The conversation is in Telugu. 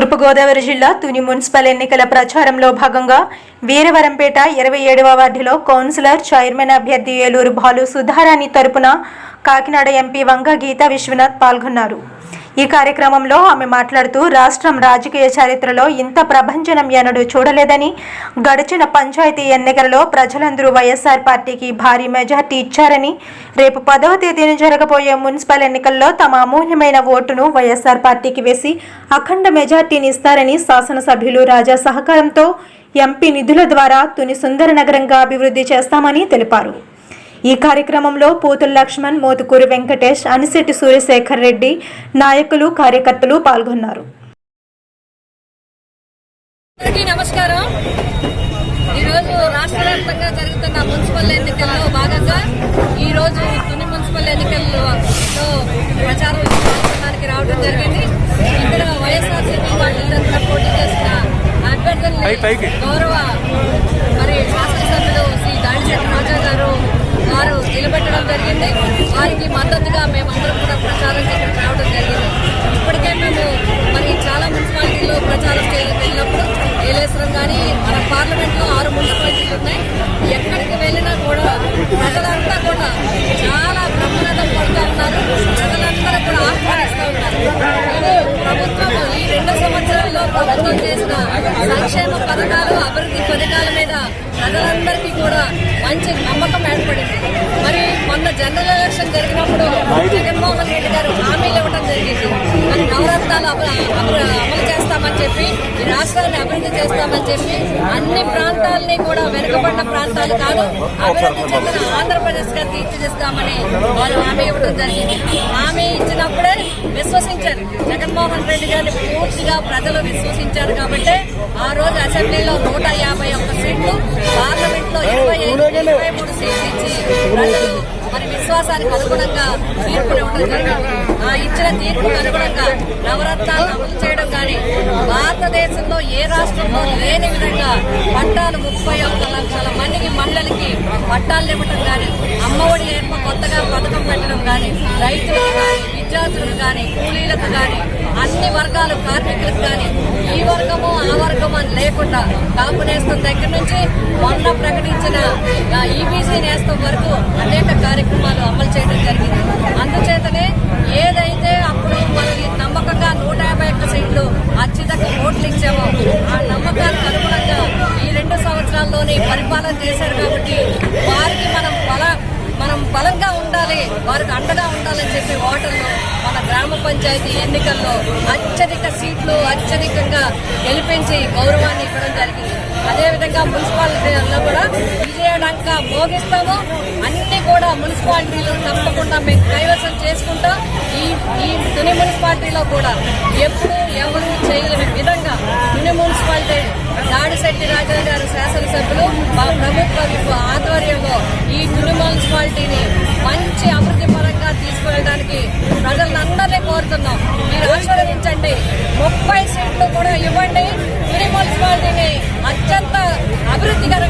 తూర్పుగోదావరి జిల్లా తుని మున్సిపల్ ఎన్నికల ప్రచారంలో భాగంగా వీరవరంపేట ఇరవై ఏడవ వార్డులో కౌన్సిలర్ చైర్మన్ అభ్యర్థి ఏలూరు భాలు సుధారాణి తరపున కాకినాడ ఎంపీ వంగ గీతా విశ్వనాథ్ పాల్గొన్నారు. ఈ కార్యక్రమంలో ఆమె మాట్లాడుతూ రాష్ట్రం రాజకీయ చరిత్రలో ఇంత ప్రభంజనం ఎన్నడూ చూడలేదని గడిచిన పంచాయతీ ఎన్నికలలో ప్రజలందరూ వైఎస్ఆర్ పార్టీకి భారీ మెజార్టీ ఇచ్చారని రేపు పదవ తేదీన జరగబోయే మున్సిపల్ ఎన్నికల్లో తమ అమూల్యమైన ఓటును వైఎస్ఆర్ పార్టీకి వేసి అఖండ మెజార్టీని ఇస్తారని శాసనసభ్యులు రాజా సహకారంతో ఎంపీ నిధుల ద్వారా తుని సుందర నగరంగా అభివృద్ధి చేస్తామని తెలిపారు. ఈ కార్యక్రమంలో పోతుల లక్ష్మణ్ మోతుకూరు వెంకటేష్ అనిశెట్టి సూర్యశేఖర్ రెడ్డి నాయకులు కార్యకర్తలు పాల్గొన్నారు. అందరికీ నమస్కారం. ఈరోజు రాష్ట్ర వ్యాప్తంగా జరుగుతున్న మున్సిపల్ ఎన్నికల్లో భాగంగా ఈరోజు తుని మున్సిపల్ ఎన్నికల్లో ప్రచారం కార్యక్రమానికి రావడం జరిగింది. ఇక్కడ వైఎస్ఆర్సీపీ పార్టీ తరఫున పోటీ చేసిన అభ్యర్థుల్ని గౌరవ మరి శాసనసభ్యులు శ్రీ దాడిశెట్టి రాజా గారు వారు నిలబెట్టడం జరిగింది వారికి అందరూ కూడా ప్రచారం చేయడానికి రావడం జరిగింది. ఇప్పటికే మేము మరి చాలా మున్సిపాలిటీలో ప్రచారం వెళ్ళినప్పుడు ఏలేశ్వరం కానీ మన పార్లమెంట్లో ఆరు మున్సిపాలిటీలు ఉన్నాయి. ఎక్కడికి వెళ్ళినా కూడా ప్రజలంతా కూడా చాలా బ్రహ్మరథం పడుతూ ఉన్నారు. ప్రజలందరూ కూడా ఆహ్వానిస్తూ ఉన్నారు. ప్రభుత్వం ఈ రెండు సంవత్సరాల్లో ప్రభుత్వం చేసిన సంక్షేమ పథకాలు అభివృద్ధి పథకాల మీద ప్రజలందరికీ కూడా మంచి అమలు చేస్తామని చెప్పి ఈ రాష్ట్రాన్ని అభివృద్ధి చేస్తామని చెప్పి అన్ని ప్రాంతాలని కూడా వెనుకబడిన ప్రాంతాలు కాదు అభివృద్ధి చెందిన ఆంధ్రప్రదేశ్గా తీర్చిదిస్తామని వాళ్ళు హామీ ఇవ్వడం జరిగింది. హామీ ఇచ్చినప్పుడే విశ్వసించారు. జగన్మోహన్ రెడ్డి గారిని పూర్తిగా ప్రజలు విశ్వసించారు కాబట్టి ఆ రోజు అసెంబ్లీలో నూట యాభై ఒక్క సీట్లు పార్లమెంట్లో ఇరవై ఐదు ఇరవై మూడు సీట్లు ఇచ్చి ప్రజలు విశ్వాసానికి అనుగుణంగా తీర్పులు ఇవ్వడం జరిగింది. ఆ ఇచ్చిన తీర్పుకు అనుగుణంగా నవరత్నాలు అమలు చేయడం కానీ భారతదేశంలో ఏ రాష్ట్రంలో లేని విధంగా పట్టాలు ముప్పై ఒక్క లక్షల మందికి మహిళలకి పట్టాలు ఇవ్వటం కానీ అమ్మఒడి ఏర్ప కొత్తగా పథకం పెట్టడం కానీ రైతులకు కానీ విద్యార్థులకు కానీ కూలీలకు కానీ అన్ని వర్గాలు కార్మికులకు కానీ ఈ వర్గము ఆ వర్గము అని లేకుండా కాపు నేస్తం దగ్గర నుంచి మొన్న ప్రకటించిన ఈబీసీ నేస్తం వరకు అనేక కార్యక్రమాలు అమలు చేయడం జరిగింది. అందుచేతనే ఏదైతే అప్పుడు మనకి నమ్మకంగా నూట యాభై ఒక్క సీట్లు అత్యధిక ఓట్లు ఇచ్చామో ఆ నమ్మకానికి అనుగుణంగా ఈ రెండు సంవత్సరాల్లోనే పరిపాలన చేశారు కాబట్టి వారికి మనం బల మనం బలంగా ఉండాలి వారికి అండగా ఉండాలని చెప్పి ఓటర్లు మన గ్రామ పంచాయతీ ఎన్నికల్లో అత్యధిక సీట్లు అత్యధికంగా గెలిపించి గౌరవాన్ని ఇవ్వడం జరిగింది. అదేవిధంగా మున్సిపాలిటీలో కూడా యొక్క మోగిస్తాము. అన్ని కూడా మున్సిపాలిటీలు తప్పకుండా మేము కైవసం చేసుకుంటాం. ఈ ఈ తుని మున్సిపాలిటీలో కూడా ఎప్పుడు ఎవరు చేయలేని విధంగా తుని మున్సిపాలిటీ దాడిశెట్టి రాజా గారు శాసనసభ్యులు మా ప్రభుత్వ ఆధ్వర్యంలో ఈ తుని మున్సిపాలిటీని మంచి అభివృద్ధి పరంగా తీసుకెళ్ళడానికి ప్రజలందరినీ కోరుతున్నాం. మీరు ఆశీర్వదించండి. ముప్పై సీట్లు కూడా ఇవ్వండి. తుని మున్సిపాలిటీని అత్యంత అభివృద్ధికరంగా